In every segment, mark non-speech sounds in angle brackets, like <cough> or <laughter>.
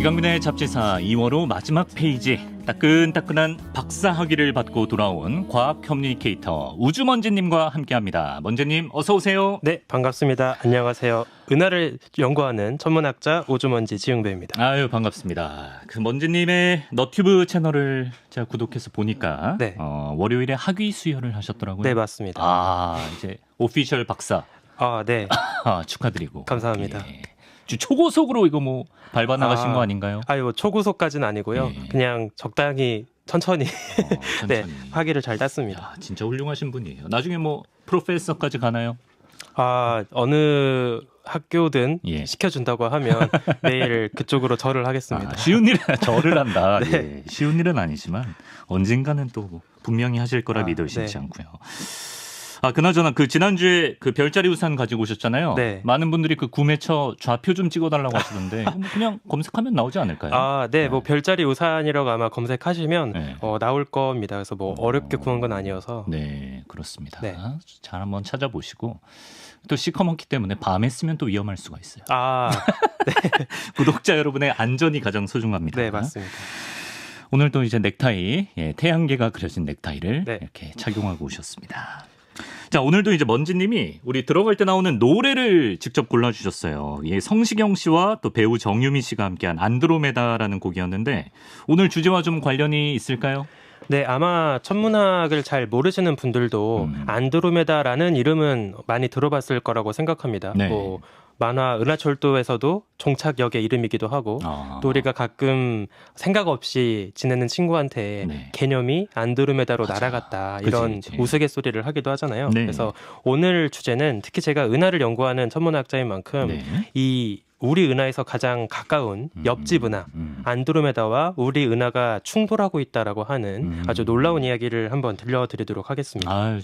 이강민의 잡지사 2월호 마지막 페이지 따끈따끈한 박사 학위를 받고 돌아온 과학 커뮤니케이터 우주먼지님과 함께합니다. 먼지님 어서 오세요. 네, 반갑습니다. 안녕하세요. 은하를 연구하는 천문학자 오주먼지 지웅배입니다. 아유 반갑습니다. 그 먼지님의 너튜브 채널을 제가 구독해서 보니까 네. 어, 월요일에 학위 수여를 하셨더라고요. 네, 맞습니다. 아 이제 오피셜 박사 아, 네. <laughs> 아, 축하드리고 감사합니다. 예. 주- 초고속으로 이거 뭐 밟아 나가신 아, 거 아닌가요? 아유, 뭐 초고속까지는 아니고요. 네. 그냥 적당히 천천히 어, <laughs> 네, 천천히. 학위를 잘 땄습니다. 야, 진짜 훌륭하신 분이에요. 나중에 뭐 프로페서까지 가나요? 아, 어느 학교든 예. 시켜준다고 하면 <laughs> 매일 그쪽으로 절을 하겠습니다. 아, 쉬운 일은 <laughs> 절을 한다. 네. 예, 쉬운 일은 아니지만 언젠가는 또 분명히 하실 거라 아, 의심치 네. 않고요. 아 그나저나 그 지난주에 그 별자리 우산 가지고 오셨잖아요. 네. 많은 분들이 그 구매처 좌표 좀 찍어달라고 하시던데 <laughs> 뭐 그냥 검색하면 나오지 않을까요? 아, 네, 뭐 네. 별자리 우산이라고 아마 검색하시면 네. 어, 나올 겁니다. 그래서 뭐 어. 어렵게 구한 건 아니어서 네 그렇습니다. 네. 잘 한번 찾아보시고 또 시커먼기 때문에 밤에 쓰면 또 위험할 수가 있어요. 아, <laughs> 구독자 여러분의 안전이 가장 소중합니다. 네, 맞습니다. 오늘 또 이제 넥타이, 예, 태양계가 그려진 넥타이를 네. 이렇게 착용하고 오셨습니다. 자, 오늘도 이제 먼지님이 우리 들어갈 때 나오는 노래를 직접 골라주셨어요. 예, 성시경 씨와 또 배우 정유미 씨가 함께한 안드로메다라는 곡이었는데 오늘 주제와 좀 관련이 있을까요? 네, 아마 천문학을 잘 모르시는 분들도 음. 안드로메다라는 이름은 많이 들어봤을 거라고 생각합니다. 네. 뭐 만화 은하철도에서도 종착역의 이름이기도 하고 아, 또 우리가 가끔 생각 없이 지내는 친구한테 네. 개념이 안드로메다로 맞아. 날아갔다 그치, 이런 그치. 우스갯소리를 하기도 하잖아요. 네. 그래서 오늘 주제는 특히 제가 은하를 연구하는 천문학자인 만큼 네. 이 우리 은하에서 가장 가까운 음, 옆집 은하 음. 안드로메다와 우리 은하가 충돌하고 있다라고 하는 음. 아주 놀라운 이야기를 한번 들려드리도록 하겠습니다. 아,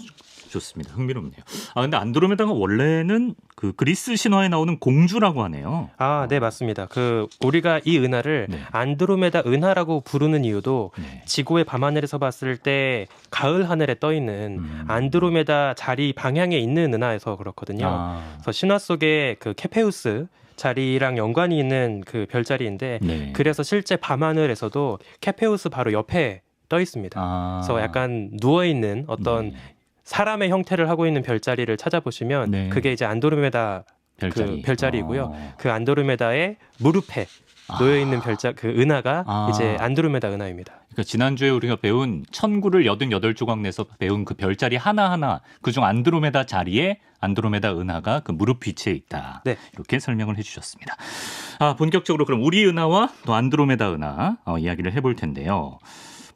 좋습니다. 흥미롭네요. 아, 근데 안드로메다가 원래는 그 그리스 신화에 나오는 공주라고 하네요. 아, 네, 맞습니다. 그 우리가 이 은하를 네. 안드로메다 은하라고 부르는 이유도 네. 지구의 밤하늘에서 봤을 때 가을 하늘에 떠 있는 음. 안드로메다 자리 방향에 있는 은하에서 그렇거든요. 아, 그래서 신화 속에 그 케페우스 자리랑 연관이 있는 그 별자리인데 네. 그래서 실제 밤하늘에서도 케페우스 바로 옆에 떠 있습니다. 아. 그래서 약간 누워 있는 어떤 네. 사람의 형태를 하고 있는 별자리를 찾아보시면 네. 그게 이제 안드로메다 별자리. 그 별자리이고요. 어. 그 안드로메다의 무릎에 놓여 있는 별자 그 은하가 아. 이제 안드로메다 은하입니다. 그러니까 지난주에 우리가 배운 천구를 88조각 내서 배운 그 별자리 하나 하나 그중 안드로메다 자리에 안드로메다 은하가 그 무릎 위치에 있다. 네. 이렇게 설명을 해 주셨습니다. 아, 본격적으로 그럼 우리 은하와 또 안드로메다 은하 어, 이야기를 해볼 텐데요.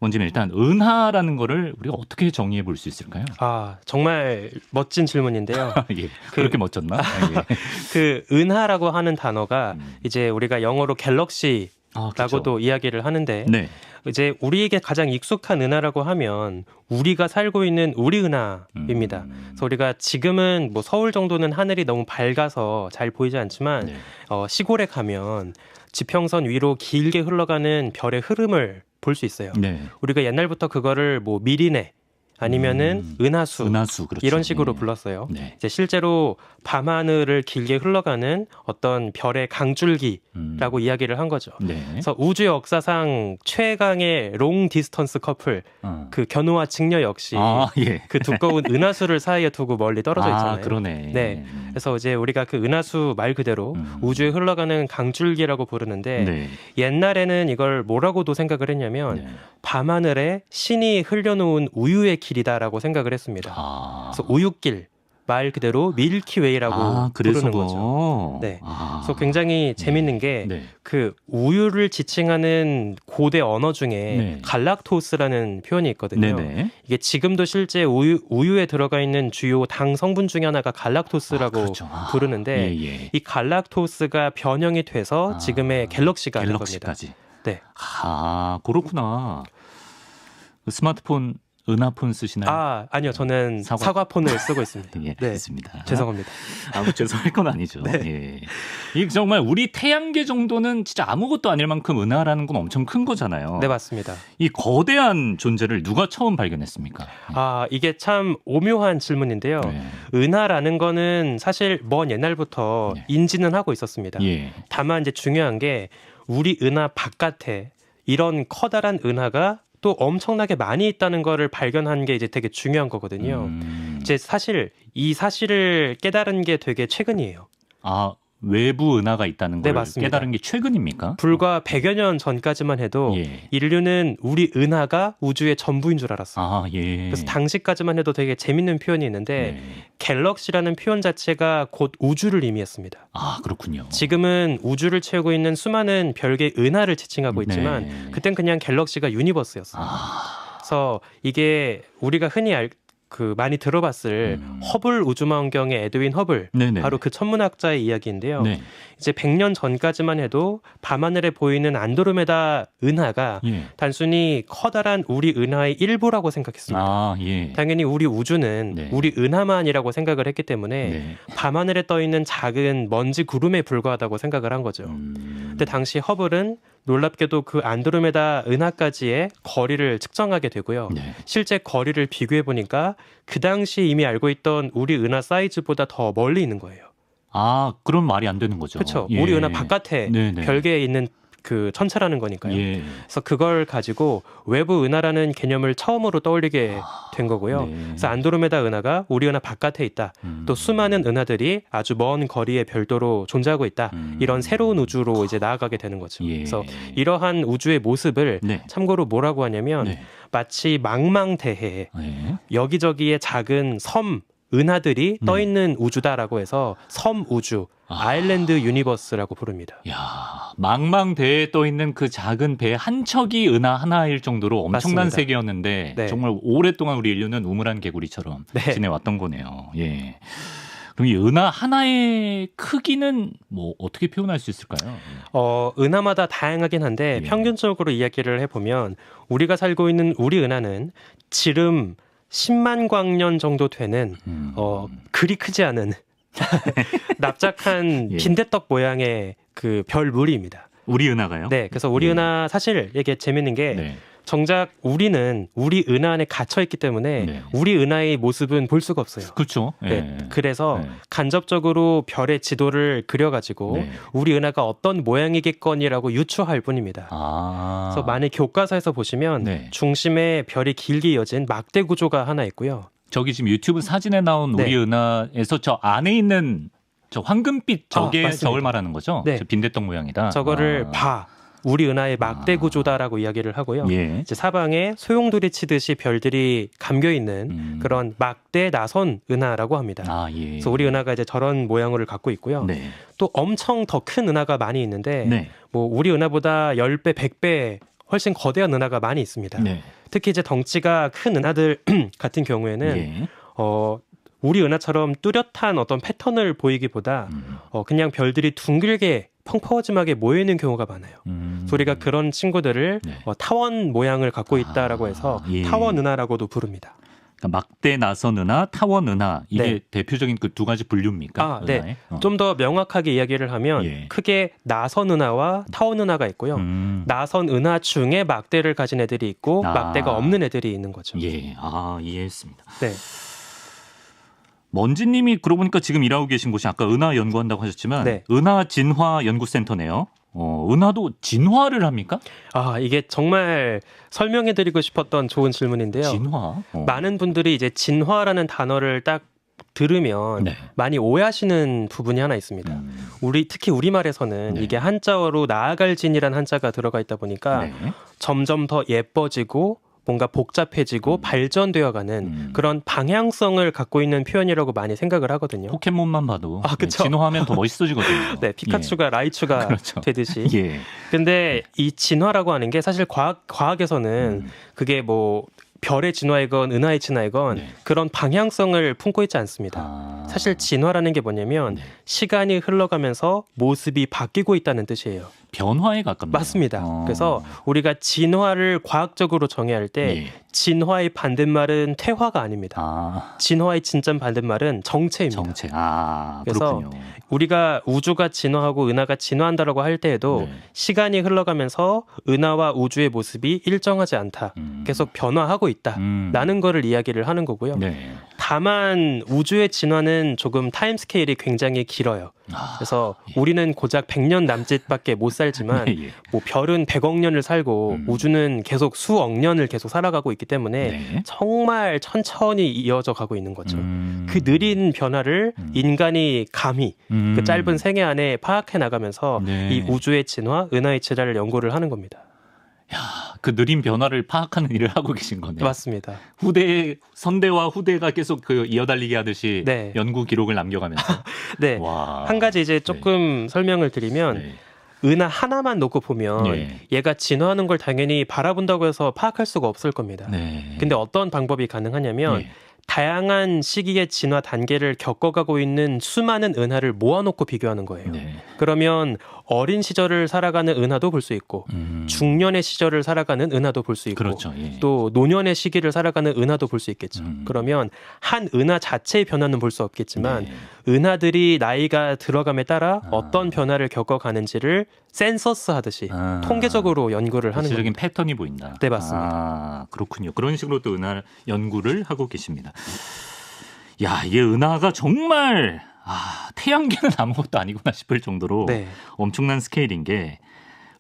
먼저는 일단 은하라는 거를 우리가 어떻게 정의해 볼 수 있을까요? 아 정말 멋진 질문인데요. <laughs> 예. 그 렇게 멋졌나? <laughs> 아, 예. 그 은하라고 하는 단어가 음. 이제 우리가 영어로 갤럭시라고도 아, 그렇죠. 이야기를 하는데 네. 이제 우리에게 가장 익숙한 은하라고 하면 우리가 살고 있는 우리 은하입니다. 음. 그래서 우리가 지금은 뭐 서울 정도는 하늘이 너무 밝아서 잘 보이지 않지만 네. 어, 시골에 가면 지평선 위로 길게 흘러가는 별의 흐름을 볼 수 있어요. 네. 우리가 옛날부터 그거를 뭐 미리네 아니면은 음. 은하수 은하수 그렇죠. 이런 식으로 네. 불렀어요. 네. 이제 실제로 밤하늘을 길게 흘러가는 어떤 별의 강줄기라고 음. 이야기를 한 거죠. 네. 그래서 우주 역사상 최강의 롱 디스턴스 커플 어. 그 견우와 직녀 역시 아, 예. 그 두꺼운 <laughs> 은하수를 사이에 두고 멀리 떨어져 있잖아요. 아, 그러네. 네. 그래서 이제 우리가 그 은하수 말 그대로 음. 우주에 흘러가는 강줄기라고 부르는데 네. 옛날에는 이걸 뭐라고도 생각을 했냐면 네. 밤하늘에 신이 흘려놓은 우유의 길이다라고 생각을 했습니다. 아. 그래서 우유길 말 그대로 밀키웨이라고 아, 부르는 뭐. 거죠. 네. 아. 그래서 굉장히 재밌는 게 네. 그 우유를 지칭하는 고대 언어 중에 네. 갈락토스라는 표현이 있거든요. 네네. 이게 지금도 실제 우유, 우유에 들어가 있는 주요 당 성분 중에 하나가 갈락토스라고 아, 그렇죠. 아, 부르는데 예, 예. 이 갈락토스가 변형이 돼서 아, 지금의 갤럭시가 된 겁니다. 갤럭시까지. 네. 아, 그렇구나. 그 스마트폰 은하폰 쓰시나요? 아 아니요 저는 사과- 사과... 폰을 쓰고 있습니다. <laughs> 예, 네 알겠습니다. 죄송합니다. 아무 죄송할 건 아니죠. 네. 예. 이 정말 우리 태양계 정도는 진짜 아무것도 아닐 만큼 은하라는 건 엄청 큰 거잖아요. 네 맞습니다. 이 거대한 존재를 누가 처음 발견했습니까? 아 이게 참 오묘한 질문인데요. 네. 은하라는 거는 사실 먼 옛날부터 네. 인지는 하고 있었습니다. 예. 다만 이제 중요한 게 우리 은하 바깥에 이런 커다란 은하가 또 엄청나게 많이 있다는 거를 발견한 게 이제 되게 중요한 거거든요. 음. 이제 사실 이 사실을 깨달은 게 되게 최근이에요. 아 외부 은하가 있다는 네, 걸 맞습니다. 깨달은 게 최근입니까? 불과 100여 년 전까지만 해도 예. 인류는 우리 은하가 우주의 전부인 줄 알았어요. 아 예. 그래서 당시까지만 해도 되게 재밌는 표현이 있는데 네. 갤럭시라는 표현 자체가 곧 우주를 의미했습니다. 아 그렇군요. 지금은 우주를 채우고 있는 수많은 별개의 은하를 지칭하고 있지만 네. 그땐 그냥 갤럭시가 유니버스였어요. 아 그래서 이게 우리가 흔히 알, 그 많이 들어봤을 음. 허블 우주망원경의 에드윈 허블 네네. 바로 그 천문학자의 이야기인데요. 네. 이제 100년 전까지만 해도 밤하늘에 보이는 안드로메다 은하가 예. 단순히 커다란 우리 은하의 일부라고 생각했습니다. 아 예. 당연히 우리 우주는 네. 우리 은하만이라고 생각을 했기 때문에 네. 밤하늘에 떠 있는 작은 먼지 구름에 불과하다고 생각을 한 거죠. 음. 근데 당시 허블은 놀랍게도 그 안드로메다 은하까지의 거리를 측정하게 되고요. 네. 실제 거리를 비교해 보니까 그 당시 이미 알고 있던 우리 은하 사이즈보다 더 멀리 있는 거예요. 아 그런 말이 안 되는 거죠. 그렇죠. 예. 우리 은하 바깥에 네네. 별개에 있는 그 천체라는 거니까요. 예. 그래서 그걸 가지고 외부 은하라는 개념을 처음으로 떠올리게 된 거고요. 네. 그래서 안드로메다 은하가 우리 은하 바깥에 있다. 음. 또 수많은 은하들이 아주 먼 거리의 별도로 존재하고 있다. 음. 이런 새로운 우주로 이제 나아가게 되는 거죠. 예. 그래서 이러한 우주의 모습을 네. 참고로 뭐라고 하냐면 네. 마치 망망대해에 네. 여기저기에 작은 섬 은하들이 네. 떠 있는 우주다라고 해서 섬 우주 아. 아일랜드 유니버스라고 부릅니다. 야 망망대해에 떠 있는 그 작은 배 한 척이 은하 하나일 정도로 엄청난 맞습니다. 세계였는데 네. 정말 오랫동안 우리 인류는 우물한 개구리처럼 네. 지내왔던 거네요. 예. 그럼 이 은하 하나의 크기는 뭐 어떻게 표현할 수 있을까요? 어, 은하마다 다양하긴 한데 예. 평균적으로 이야기를 해보면 우리가 살고 있는 우리 은하는 지름 10만 광년 정도 되는 음. 어, 그리 크지 않은 <laughs> 납작한 예. 빈대떡 모양의 그 별 무리입니다. 우리 은하가요? 네, 그래서 우리 예. 은하 사실 이게 재밌는 게 네. 정작 우리는 우리 은하 안에 갇혀 있기 때문에 네. 우리 은하의 모습은 볼 수가 없어요. 그렇죠. 네, 예. 그래서 네. 간접적으로 별의 지도를 그려가지고 네. 우리 은하가 어떤 모양이겠거니라고 유추할 뿐입니다. 아. 그래서 만약 교과서에서 보시면 네. 중심에 별이 길게 이어진 막대 구조가 하나 있고요. 저기 지금 유튜브 사진에 나온 네. 우리 은하에서 저 안에 있는 저 황금빛 저게 아. 저걸 말하는 거죠? 네. 저 빈대떡 모양이다. 저거를 아. 봐 우리 은하의 막대 아. 구조다라고 이야기를 하고요. 예. 이제 사방에 소용돌이 치듯이 별들이 감겨 있는 음. 그런 막대 나선 은하라고 합니다. 아 예. 그래서 우리 은하가 이제 저런 모양을 갖고 있고요. 네. 또 엄청 더 큰 은하가 많이 있는데 네. 뭐 우리 은하보다 10배, 100배 훨씬 거대한 은하가 많이 있습니다. 네. 특히 이제 덩치가 큰 은하들 <clears throat> 같은 경우에는 예. 어 우리 은하처럼 뚜렷한 어떤 패턴을 보이기보다 음. 어 그냥 별들이 둥글게 펑퍼짐하게 모여 있는 경우가 많아요. 음. 우리가 그런 친구들을 네. 어, 타원 모양을 갖고 있다라고 해서 예. 타원 은하라고도 부릅니다. 그러니까 막대 나선 은하, 타원 은하 이게 네. 대표적인 그 두 가지 분류입니까? 아, 네. 어. 좀더 명확하게 이야기를 하면 예. 크게 나선 은하와 타원 은하가 있고요. 음. 나선 은하 중에 막대를 가진 애들이 있고 아. 막대가 없는 애들이 있는 거죠. 예. 아 이해했습니다. 네. 먼지님이 그러고 보니까 지금 일하고 계신 곳이 아까 은하 연구한다고 하셨지만 네. 은하 진화 연구센터네요. 어, 은하도 진화를 합니까? 아 이게 정말 설명해드리고 싶었던 좋은 질문인데요. 진화. 어. 많은 분들이 이제 진화라는 단어를 딱 들으면 네. 많이 오해하시는 부분이 하나 있습니다. 음. 우리 특히 우리 말에서는 네. 이게 한자어로 나아갈 진이라는 한자가 들어가 있다 보니까 네. 점점 더 예뻐지고 뭔가 복잡해지고 음. 발전되어가는 음. 그런 방향성을 갖고 있는 표현이라고 많이 생각을 하거든요. 포켓몬만 봐도 아, 그쵸. 네, 진화하면 더 멋있어지거든요. <laughs> 네, 피카츄가 라이츄가 <laughs> 그렇죠. 되듯이. 예. 예. 근데 이 진화라고 하는 게 사실 과학 과학에서는 음. 그게 뭐 별의 진화이건 은하의 진화이건 네. 그런 방향성을 품고 있지 않습니다. 아. 사실 진화라는 게 뭐냐면 네. 시간이 흘러가면서 모습이 바뀌고 있다는 뜻이에요. 변화에 가깝네요. 맞습니다. 어. 그래서 우리가 진화를 과학적으로 정의할 때 예. 진화의 반대말은 퇴화가 아닙니다. 아, 진화의 진짜 반대말은 정체입니다. 정체. 아, 그래서 그렇군요. 우리가 우주가 진화하고 은하가 진화한다라고 할 때에도 네. 시간이 흘러가면서 은하와 우주의 모습이 일정하지 않다. 음. 계속 변화하고 있다. 음. 라는 거를 이야기를 하는 거고요. 네. 다만 우주의 진화는 조금 타임 스케일이 굉장히 길어요. 아, 그래서 우리는 고작 100년 남짓밖에 못 살지만 네, <laughs> 예. 뭐 별은 100억 년을 살고 음. 우주는 계속 수억 년을 계속 살아가고 있기 때문에 네. 정말 천천히 이어져 가고 있는 거죠. 음. 그 느린 변화를 음. 인간이 감히 음. 그 짧은 생애 안에 파악해 나가면서 네. 이 우주의 진화, 은하의 진화를 연구를 하는 겁니다. 그 느린 변화를 파악하는 일을 하고 계신 거네요. 맞습니다. 후대 선대와 후대가 계속 그 이어달리기 하듯이 네. 연구 기록을 남겨가면서 <laughs> 네. 와. 한 가지 이제 조금 설명을 드리면 네. 은하 하나만 놓고 보면 네. 얘가 진화하는 걸 당연히 바라본다고 해서 파악할 수가 없을 겁니다. 네. 근데 어떤 방법이 가능하냐면 네. 다양한 시기의 진화 단계를 겪어가고 있는 수많은 은하를 모아놓고 비교하는 거예요. 네. 그러면 어린 시절을 살아가는 은하도 볼 수 있고 음. 중년의 시절을 살아가는 은하도 볼 수 있고 그렇죠. 예. 또 노년의 시기를 살아가는 은하도 볼 수 있겠죠. 음. 그러면 한 은하 자체의 변화는 볼 수 없겠지만 네. 은하들이 나이가 들어감에 따라 아. 어떤 변화를 겪어가는지를 센서스 하듯이 아. 통계적으로 연구를 하는 겁니다. 패턴이 보인다. 네, 맞습니다. 아, 그렇군요. 그런 식으로 또 은하 연구를 하고 계십니다. 야, 이게 은하가 정말 아, 태양계는 아무것도 아니구나 싶을 정도로 네, 엄청난 스케일인 게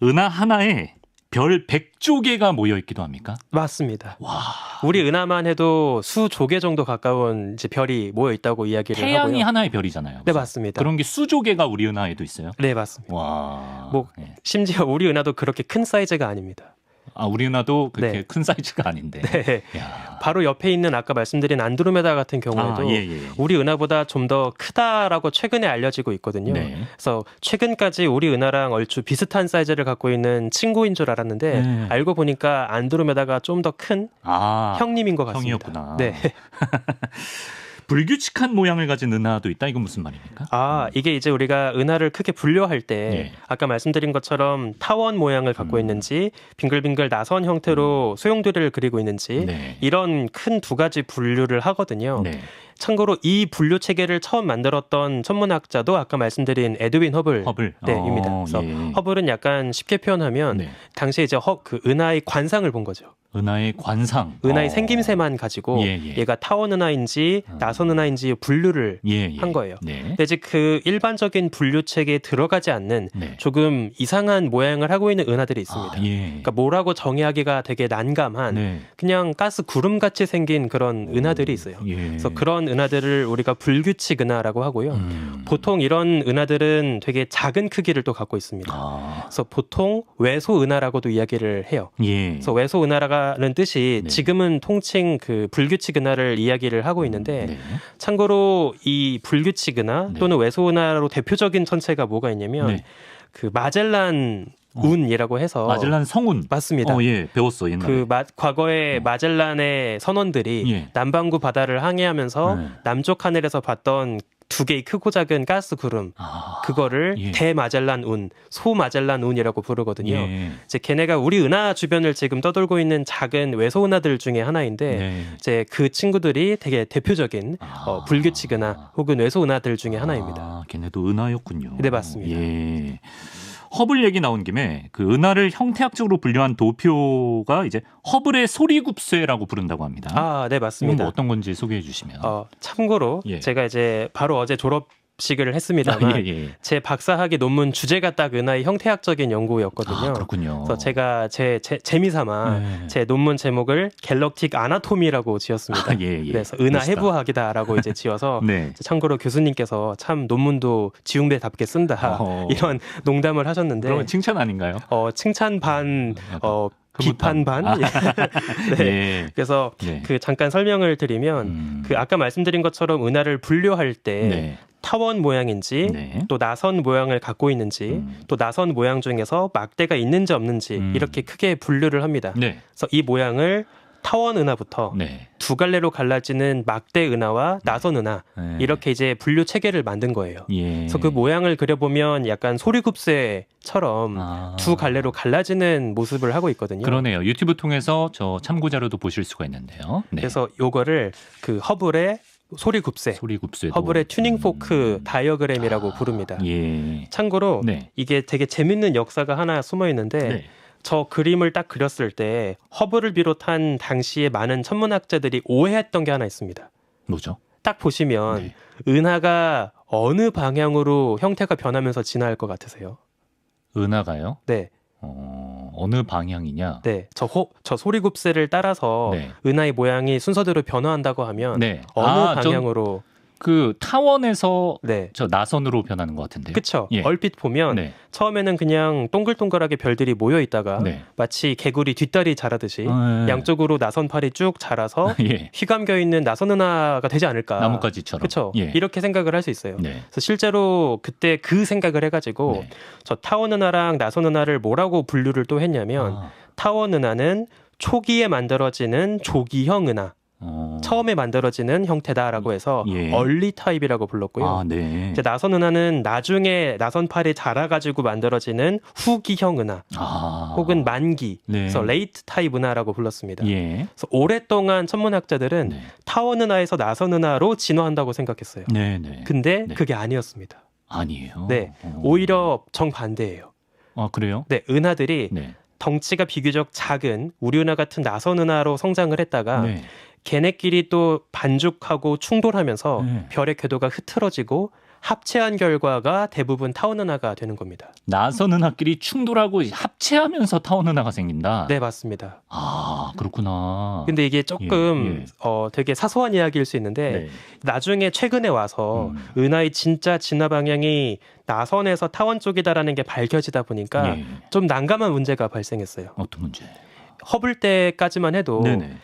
은하 하나에 별 100조 개가 모여 있기도 합니까? 맞습니다. 와. 우리 은하만 해도 수조 개 정도 가까운 이제 별이 모여 있다고 이야기를 태양이 하고요. 하나의 별이잖아요. 네, 맞습니다. 그런 게 수조 개가 우리 은하에도 있어요. 네, 맞습니다. 와. 뭐, 예. 심지어 우리 은하도 그렇게 큰 사이즈가 아닙니다. 아, 우리 은하도 그렇게 네. 큰 사이즈가 아닌데. <laughs> 네. 야. 바로 옆에 있는 아까 말씀드린 안드로메다 같은 경우에도 아, 예, 예. 우리 은하보다 좀 더 크다라고 최근에 알려지고 있거든요. 네. 그래서 최근까지 우리 은하랑 얼추 비슷한 사이즈를 갖고 있는 친구인 줄 알았는데 네. 알고 보니까 안드로메다가 좀 더큰 아, 형님인 것 같습니다. 형이었구나. 네. <laughs> 불규칙한 모양을 가진 은하도 있다. 이건 무슨 말입니까? 아, 이게 이제 우리가 은하를 크게 분류할 때 예. 아까 말씀드린 것처럼 타원 모양을 갖고 음. 있는지 빙글빙글 나선 형태로 소용돌이를 그리고 있는지 네. 이런 큰 두 가지 분류를 하거든요. 네. 참고로 이 분류 체계를 처음 만들었던 천문학자도 아까 말씀드린 에드윈 허블 허블. 네입니다. 어, 그래서 예. 허블은 약간 쉽게 표현하면 네. 당시에 이제 허, 그 은하의 관상을 본 거죠. 은하의 관상. 은하의 어. 생김새만 가지고 예, 예. 얘가 타원 은하인지 음. 나선 은하인지 분류를 예, 예. 한 거예요. 네. 근데 이제 그 일반적인 분류 체계에 들어가지 않는 네. 조금 이상한 모양을 하고 있는 은하들이 있습니다. 아, 예. 그러니까 뭐라고 정의하기가 되게 난감한 네. 그냥 가스 구름 같이 생긴 그런 은하들이 있어요. 예. 그래서 그런 은하들을 우리가 불규칙 은하라고 하고요. 음. 보통 이런 은하들은 되게 작은 크기를 또 갖고 있습니다. 아. 그래서 보통 외소 은하라고도 이야기를 해요. 예. 그래서 외소 은하라 는 뜻이 네. 지금은 통칭 그 불규칙 은하를 이야기를 하고 있는데 네. 참고로 이 불규칙 은하 네. 또는 외소 은하로 대표적인 천체가 뭐가 있냐면 네. 그 마젤란 어. 운이라고 해서 마젤란 성운. 맞습니다. 어, 예. 배웠어, 옛날에. 그 마- 과거에 어. 마젤란의 선원들이 예. 남반구 바다를 항해하면서 네. 남쪽 하늘에서 봤던 두 개의 크고 작은 가스 구름 아. 그거를 예. 대마젤란 운, 소마젤란 운이라고 부르거든요. 예. 이제 걔네가 우리 은하 주변을 지금 떠돌고 있는 작은 외소 은하들 중에 하나인데 네. 이제 그 친구들이 되게 대표적인 아. 어, 불규칙 은하 혹은 외소 은하들 중에 하나입니다. 아, 걔네도 은하였군요. 네, 맞습니다. 예. 허블 얘기 나온 김에 그 은하를 형태학적으로 분류한 도표가 이제 허블의 소리굽쇠라고 부른다고 합니다. 아, 네 맞습니다. 뭐 어떤 건지 소개해 주시면. 어, 참고로 예. 제가 이제 바로 어제 졸업 식을 했습니다만 아, 예, 예. 제 박사학위 논문 주제가 딱 은하의 형태학적인 연구였거든요. 아, 그렇군요. 그래서 제가 제, 제 재미삼아 네. 제 논문 제목을 갤럭틱 아나토미라고 지었습니다. 아, 예, 예. 그래서 은하 멋있다. 해부학이다라고 이제 지어서 <laughs> 네. 참고로 교수님께서 참 논문도 지웅대답게 쓴다 어허. <laughs> 이런 농담을 하셨는데 그러면 칭찬 아닌가요? 어, 칭찬 반 어, 비판 반 아. <laughs> 네. 예. 그래서 네. 그 잠깐 설명을 드리면 음. 그 아까 말씀드린 것처럼 은하를 분류할 때 네. 타원 모양인지 네. 또 나선 모양을 갖고 있는지 음. 또 나선 모양 중에서 막대가 있는지 없는지 음. 이렇게 크게 분류를 합니다. 네. 그래서 이 모양을 타원 은하부터 네. 두 갈래로 갈라지는 막대 은하와 나선 은하 네. 이렇게 이제 분류 체계를 만든 거예요. 예. 그래서 그 모양을 그려보면 약간 소리굽새처럼 아. 두 갈래로 갈라지는 모습을 하고 있거든요. 그러네요. 유튜브 통해서 저 참고 자료도 보실 수가 있는데요. 네. 그래서 요거를 그 허블의 소리굽새, 소리 굽쇠도 허블의 튜닝 포크 음. 다이어그램이라고 아, 부릅니다. 예. 참고로 네. 이게 되게 재밌는 역사가 하나 숨어 있는데 네. 저 그림을 딱 그렸을 때 허블을 비롯한 당시에 많은 천문학자들이 오해했던 게 하나 있습니다. 뭐죠? 딱 보시면 네. 은하가 어느 방향으로 형태가 변하면서 진화할 것 같으세요? 은하가요? 네, 어, 어느 방향이냐? 네, 저, 호, 저 소리굽새를 따라서 네. 은하의 모양이 순서대로 변화한다고 하면 네. 어느 아, 전 방향으로 그 타원에서 네, 저 나선으로 변하는 것 같은데요. 그쵸? 예. 얼핏 보면 네. 처음에는 그냥 동글동글하게 별들이 모여 있다가 네. 마치 개구리 뒷다리 자라듯이 어, 예. 양쪽으로 나선팔이 쭉 자라서 <laughs> 예. 휘감겨 있는 나선 은하가 되지 않을까? 나뭇가지처럼. 그렇죠. 예. 이렇게 생각을 할 수 있어요. 네. 그래서 실제로 그때 그 생각을 해가지고 네. 저 타원 은하랑 나선 은하를 뭐라고 분류를 또 했냐면 아, 타원 은하는 초기에 만들어지는 조기형 은하, 어. 처음에 만들어지는 형태다라고 해서 예. 얼리 타입이라고 불렀고요. 아, 네. 이제 나선 은하는 나중에 나선팔이 자라가지고 만들어지는 후기형 은하 아. 혹은 만기, 네. 그래서 레이트 타입 은하라고 불렀습니다. 예. 그래서 오랫동안 천문학자들은 네. 타원 은하에서 나선 은하로 진화한다고 생각했어요. 네, 네. 근데 네. 그게 아니었습니다. 아니에요. 네. 어. 오히려 정반대예요. 아, 그래요? 네, 은하들이 네. 덩치가 비교적 작은 우리 은하 같은 나선 은하로 성장을 했다가 네. 걔네끼리 또 반죽하고 충돌하면서 네. 별의 궤도가 흐트러지고 합체한 결과가 대부분 타원 은하가 되는 겁니다. 나선 은하끼리 충돌하고 합체하면서 은하가 생긴다. 네, 맞습니다. 아, 그렇구나. 근데 이게 조금 예, 예. 어 되게 사소한 이야기일 수 있는데 네. 나중에 최근에 와서 음. 은하의 진짜 진화 방향이 나선에서 타원 쪽이다라는 게 밝혀지다 보니까 예. 좀 난감한 문제가 발생했어요. 어떤 문제? 허블 때까지만 해도 네네.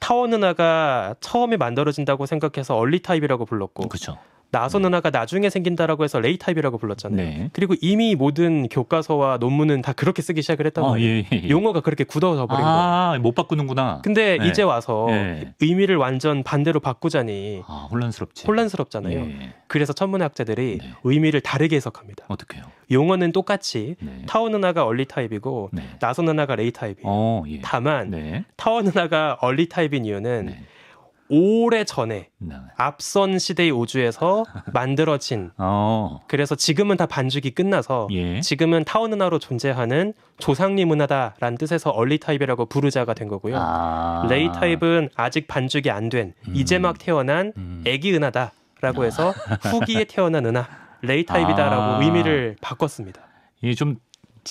타원 은하가 처음에 만들어진다고 생각해서 얼리 타입이라고 불렀고 그렇죠. 나선 은하가 나중에 생긴다라고 해서 레이 타입이라고 불렀잖아요. 네. 그리고 이미 모든 교과서와 논문은 다 그렇게 쓰기 시작을 했단 아, 말이에요. 예, 예, 예. 용어가 그렇게 굳어져 버린 거예요. 아, 못 바꾸는구나. 근데 네. 이제 와서 네. 의미를 완전 반대로 바꾸자니 아, 혼란스럽지. 혼란스럽잖아요. 예. 그래서 천문학자들이 네. 의미를 다르게 해석합니다. 어떻게요? 용어는 똑같이 네. 타원 은하가 얼리 타입이고 네. 나선 은하가 레이 타입이에요. 어, 예. 다만 네. 타원 은하가 얼리 타입인 이유는 네. 오래 전에 네. 앞선 시대의 우주에서 <laughs> 만들어진 어. 그래서 지금은 다 반죽이 끝나서 예. 지금은 타원 은하로 존재하는 조상님 은하다라는 뜻에서 얼리 타입이라고 부르자가 된 거고요. 아. 레이 타입은 아직 반죽이 안된 음. 이제 막 태어난 음. 애기 은하다라고 해서 후기에 <laughs> 태어난 은하 레이 타입이다라고 아. 의미를 바꿨습니다. 이게 좀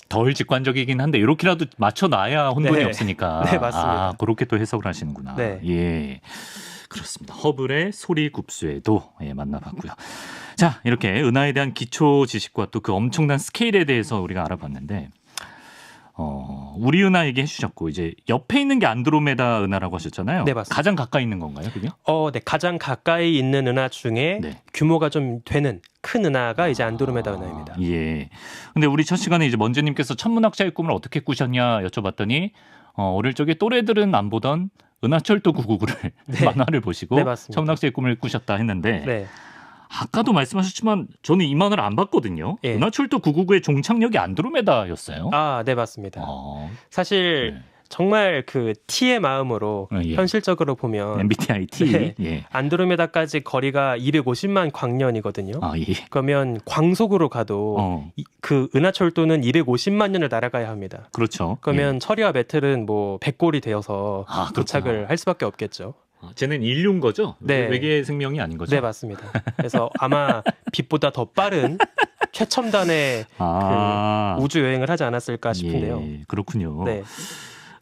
덜 직관적이긴 한데 이렇게라도 맞춰놔야 혼돈이 네. 없으니까. <laughs> 네, 맞습니다. 아, 그렇게 또 해석을 하시는구나. 네. 예. 그렇습니다. 허블의 소리 굽수에도 예, 만나봤고요. 자, 이렇게 은하에 대한 기초 지식과 또 그 엄청난 스케일에 대해서 우리가 알아봤는데 어, 우리 은하 얘기 해 주셨고 이제 옆에 있는 게 안드로메다 은하라고 하셨잖아요. 네, 맞습니다. 가장 가까이 있는 건가요, 그게? 어, 네 가장 가까이 있는 은하 중에 네. 규모가 좀 되는 큰 은하가 이제 안드로메다 은하입니다. 아, 예. 근데 우리 첫 시간에 이제 먼저님께서 천문학자의 꿈을 어떻게 꾸셨냐 여쭤봤더니 어, 어릴 적에 또래들은 안 보던 은하철도 999를 네. <laughs> 만화를 보시고 네. 천문학자의 꿈을 꾸셨다 했는데 네, 아까도 말씀하셨지만 저는 이 만화를 안 봤거든요. 예. 은하철도 999의 종착역이 안드로메다였어요. 아, 네 맞습니다. 어, 사실 네. 정말 그 T의 마음으로 어, 예. 현실적으로 보면 MBTI T. 네. 예. 안드로메다까지 거리가 250만 광년이거든요. 아, 예. 그러면 광속으로 가도 어, 이- 그 은하철도는 250만 년을 날아가야 합니다. 그렇죠. 그러면 철이와 메틀은 뭐 백골이 되어서 아, 도착을. 할 수밖에 없겠죠. 예. 아, 쟤는 인류인 거죠? 네. 외계 생명이 아닌 거죠? 네 맞습니다. 그래서 아마 빛보다 더 빠른 최첨단의 아, 우주 여행을 하지 않았을까 싶은데요. 예, 그렇군요. 네,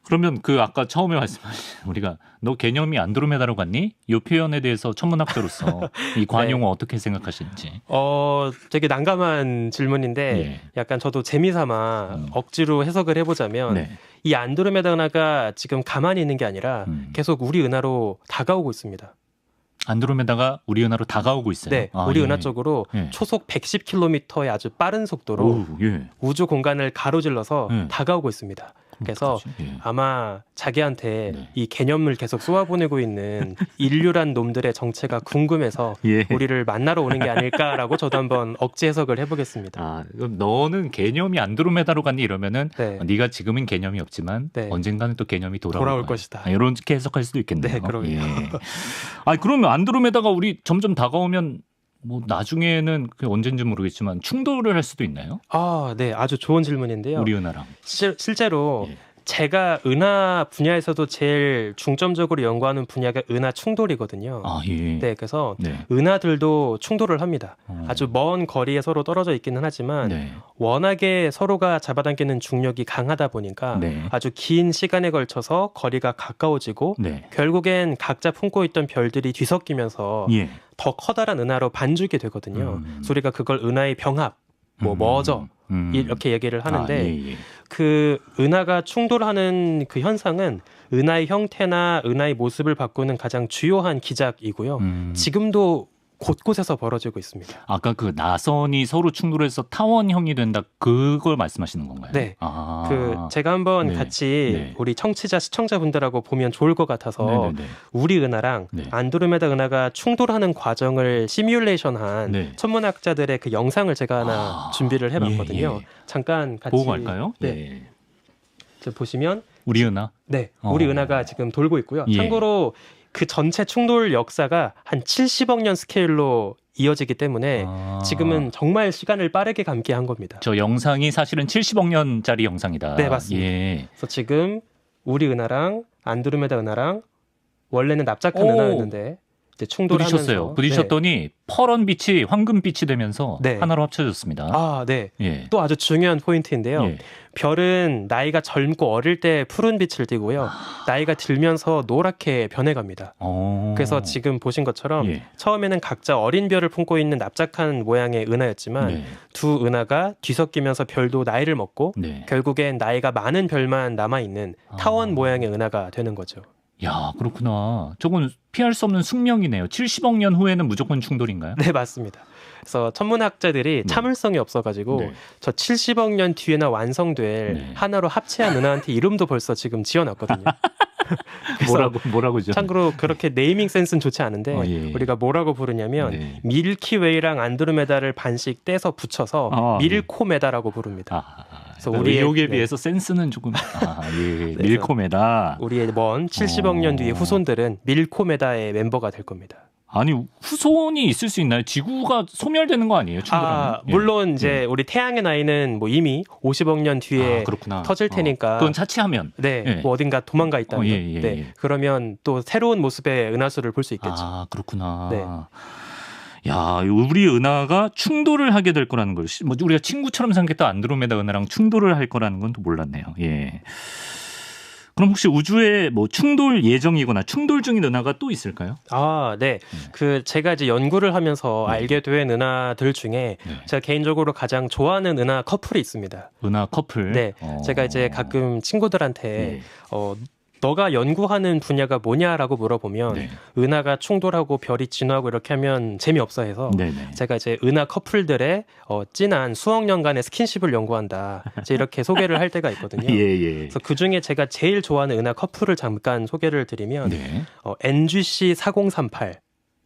그러면 그 아까 처음에 말씀하신 <laughs> 우리가 너 개념이 안드로메다로 갔니? 이 표현에 대해서 천문학자로서 <laughs> 이 관용어 어떻게 생각하시는지. 어 되게 난감한 질문인데 예. 약간 저도 재미삼아 음. 억지로 해석을 해보자면 네. 이 안드로메다 은하가 지금 가만히 있는 게 아니라 음. 계속 우리 은하로 다가오고 있습니다. 안드로메다가 우리 은하로 다가오고 있어요. 네, 아, 우리 예. 은하 쪽으로 예. 초속 110km의 아주 빠른 속도로 오, 예. 우주 공간을 가로질러서 음. 다가오고 있습니다. 그래서? 예. 아마 자기한테 네. 이 개념을 계속 쏘아보내고 있는 인류란 놈들의 정체가 궁금해서 예. 우리를 만나러 오는 게 아닐까라고 저도 한번 억지 해석을 해보겠습니다. 아, 그럼 너는 개념이 안드로메다로 갔니 이러면은 네. 네가 지금은 개념이 없지만 네. 언젠가는 또 개념이 돌아올, 돌아올. 것이다. 아, 이렇게 해석할 수도 있겠네요. 네, 그러게요. 아, 그러면 안드로메다가 우리 점점 다가오면 뭐 나중에는 그 언젠지 모르겠지만 충돌을 할 수도 있나요? 아, 네, 아주 좋은 질문인데요. 우리 은하랑. 실, 실제로 예. 제가 은하 분야에서도 제일 중점적으로 연구하는 분야가 은하 충돌이거든요. 아, 예. 네, 그래서 네. 은하들도 충돌을 합니다. 어. 아주 먼 거리에 서로 떨어져 있기는 하지만 네. 워낙에 서로가 잡아당기는 중력이 강하다 보니까 네. 아주 긴 시간에 걸쳐서 거리가 가까워지고 네. 결국엔 각자 품고 있던 별들이 뒤섞이면서 예. 더 커다란 은하로 반죽이 되거든요. 음. 우리가 그걸 은하의 병합, 뭐 음. 머저 음. 이렇게 얘기를 하는데 아, 예, 예. 그 은하가 충돌하는 그 현상은 은하의 형태나 은하의 모습을 바꾸는 가장 주요한 기작이고요. 음. 지금도 곳곳에서 벌어지고 있습니다. 아까 그 나선이 서로 충돌해서 타원형이 된다 그걸 말씀하시는 건가요? 네. 아. 그 제가 한번 네. 같이 네. 우리 청취자 시청자분들하고 보면 좋을 것 같아서 네네네. 우리 은하랑 네. 안드로메다 은하가 충돌하는 과정을 시뮬레이션한 네. 천문학자들의 그 영상을 제가 하나 아, 준비를 해봤거든요. 예, 예. 잠깐 같이 보고 갈까요? 네, 예. 저 보시면 우리 은하. 네, 어. 우리 은하가 지금 돌고 있고요. 예. 참고로 그 전체 충돌 역사가 한 70억 년 스케일로 이어지기 때문에 아. 지금은 정말 시간을 빠르게 감게 한 겁니다. 저 영상이 사실은 70억 년짜리 영상이다. 네, 맞습니다. 예. 그래서 지금 우리 은하랑 안드로메다 은하랑 원래는 납작한 오. 은하였는데 충돌하면서 부딪혔어요. 부딪혔더니 퍼런 빛이 황금 빛이 되면서 네. 하나로 합쳐졌습니다. 아, 네. 예. 또 아주 중요한 포인트인데요. 예. 별은 나이가 젊고 어릴 때 푸른 빛을 띠고요. 나이가 들면서 노랗게 변해갑니다. 어. 그래서 지금 보신 것처럼 예. 처음에는 각자 어린 별을 품고 있는 납작한 모양의 은하였지만 네. 두 은하가 뒤섞이면서 별도 나이를 먹고 네. 결국엔 나이가 많은 별만 남아 있는 타원 아. 모양의 은하가 되는 거죠. 야, 그렇구나. 저건 피할 수 없는 숙명이네요. 70억 년 후에는 무조건 충돌인가요? 네, 맞습니다. 그래서 천문학자들이 네. 참을성이 없어가지고 네. 저 70억 년 뒤에나 완성될 네. 하나로 합체한 은하한테 이름도 벌써 지금 지어놨거든요. <laughs> 뭐라고 뭐라고죠? 참고로 그렇게 네이밍 센스는 좋지 않은데 어, 예. 우리가 뭐라고 부르냐면 네. 밀키웨이랑 안드로메다를 반씩 떼서 붙여서 아, 밀코메다라고 부릅니다. 아, 그래서 그러니까 우리의- 의혹에 네. 비해서 센스는 조금 <laughs> 아, 예, 그래서 밀코메다. 우리의 먼 70억 년 뒤의 어. 후손들은 밀코메다의 멤버가 될 겁니다. 아니 후손이 있을 수 있나요? 지구가 소멸되는 거 아니에요? 충돌하면? 아, 예. 물론 이제 우리 태양의 나이는 뭐 이미 50억 년 뒤에 아, 그렇구나. 터질 테니까. 어, 그건 차치하면. 네, 예. 뭐 어딘가 도망가 있다면, 어, 예, 예, 네, 예. 그러면 또 새로운 모습의 은하수를 볼 수 있겠죠. 아 그렇구나. 네. 야, 우리 은하가 충돌을 하게 될 거라는 걸, 시- 뭐 우리가 친구처럼 생각했던 안드로메다 은하랑 충돌을 할 거라는 건 또 몰랐네요. 예. 그럼 혹시 우주에 뭐 충돌 예정이거나 충돌 중인 은하가 또 있을까요? 아, 네. 네. 그 제가 이제 연구를 하면서 네. 알게 된 은하들 중에 네. 제가 개인적으로 가장 좋아하는 은하 커플이 있습니다. 은하 커플. 네. 어. 제가 이제 가끔 친구들한테 네. 어 너가 연구하는 분야가 뭐냐라고 물어보면 네. 은하가 충돌하고 별이 진화하고 이렇게 하면 재미없어 해서 네. 네. 제가 이제 은하 커플들의 어, 진한 수억 년간의 스킨십을 연구한다. 이제 이렇게 <laughs> 소개를 할 때가 있거든요. 예, 예. 그래서 그 중에 제가 제일 좋아하는 은하 커플을 잠깐 소개를 드리면 네. 어, NGC 4038,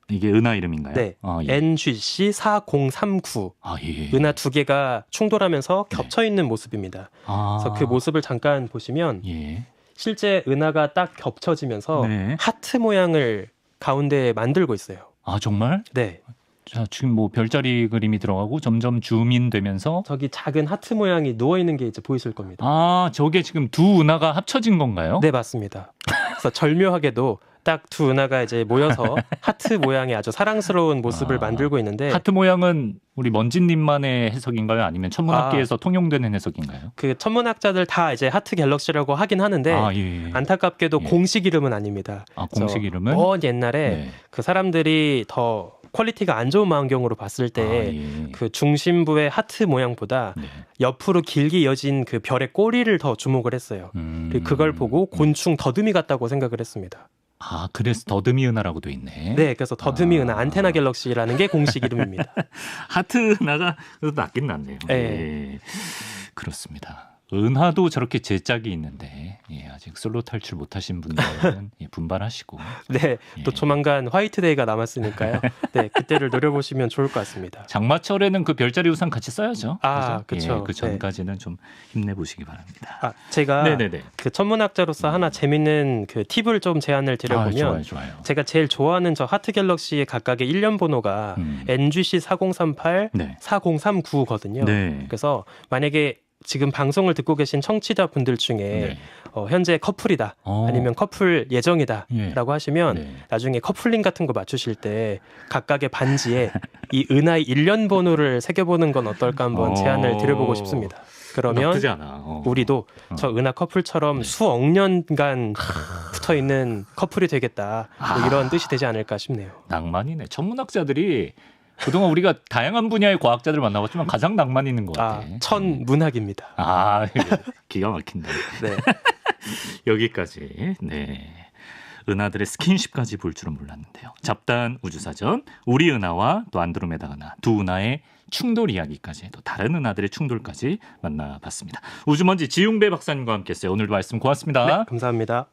이게 은하 이름인가요? 네. 아, 예. NGC 4039 아, 예. 은하 두 개가 충돌하면서 네. 겹쳐 있는 모습입니다. 아. 그래서 그 모습을 잠깐 보시면 예. 실제 은하가 딱 겹쳐지면서 네. 하트 모양을 가운데 만들고 있어요. 아, 정말? 네, 자, 지금 뭐 별자리 그림이 들어가고 점점 줌인 되면서 저기 작은 하트 모양이 누워 있는 게 이제 보이실 겁니다. 아, 저게 지금 두 은하가 합쳐진 건가요? 네, 맞습니다. 그래서 절묘하게도 딱 두 은하가 이제 모여서 <laughs> 하트 모양의 아주 사랑스러운 모습을 아, 만들고 있는데 하트 모양은 우리 먼지님만의 해석인가요? 아니면 천문학계에서 통용되는 해석인가요? 그 천문학자들 다 이제 하트 갤럭시라고 하긴 하는데 아, 예. 예. 안타깝게도 예. 공식 이름은 아닙니다. 아, 공식 이름은? 먼 옛날에 네. 그 사람들이 더 퀄리티가 안 좋은 망원경으로 봤을 아, 때 예. 그 중심부의 하트 모양보다 네. 옆으로 길게 이어진 그 별의 꼬리를 더 주목을 했어요. 음. 그걸 보고 곤충 더듬이 같다고 생각을 했습니다. 아, 그래서 더듬이 은하라고 돼 있네. 네, 그래서 더듬이 아. 은하 안테나 갤럭시라는 게 공식 이름입니다. <laughs> 하트 은하가 낫긴 낫네요. 네. 예. 그렇습니다. 은하도 저렇게 제짝이 있는데 예, 아직 솔로 탈출 못하신 분들은 예, 분발하시고 <laughs> 네, 또 예. 조만간 화이트데이가 남았으니까요. <laughs> 네, 그때를 노려보시면 좋을 것 같습니다. 장마철에는 그 별자리 우산 같이 써야죠. 아. 예, 그 전까지는 좀 힘내보시기 바랍니다. 아, 제가 네네네. 그 천문학자로서 하나 재밌는 그 팁을 좀 제안을 아, 드려보면 좋아요, 좋아요. 제가 제일 좋아하는 저 하트 갤럭시의 각각의 일련 번호가 음. NGC 4038, 네. 4039거든요. 네. 그래서 만약에 지금 방송을 듣고 계신 청취자 분들 중에 네. 어, 현재 커플이다 어. 아니면 커플 예정이다라고 예. 하시면 네. 나중에 커플링 같은 거 맞추실 때 각각의 반지에 <laughs> 이 은하의 일련 번호를 새겨보는 건 어떨까 한번 어. 제안을 드려보고 싶습니다. 그러면. 어. 우리도 어. 저 은하 커플처럼 네. 수억 년간 붙어 있는 커플이 되겠다. 뭐 아. 이런 뜻이 되지 않을까 싶네요. 낭만이네. 천문학자들이 그동안 우리가 다양한 분야의 과학자들 만나봤지만 가장 낭만 있는 것 같아. 아, 천 문학입니다. 아, 이거 기가 막힌다. <laughs> 네. 여기까지. 네. 은하들의 스킨십까지 볼 줄은 몰랐는데요. 잡다한 우주사전, 우리 은하와 또 안드로메다 은하 두 은하의 충돌 이야기까지 또 다른 은하들의 충돌까지 만나봤습니다. 우주먼지 지용배 박사님과 함께했어요. 오늘도 말씀 고맙습니다. 네, 감사합니다.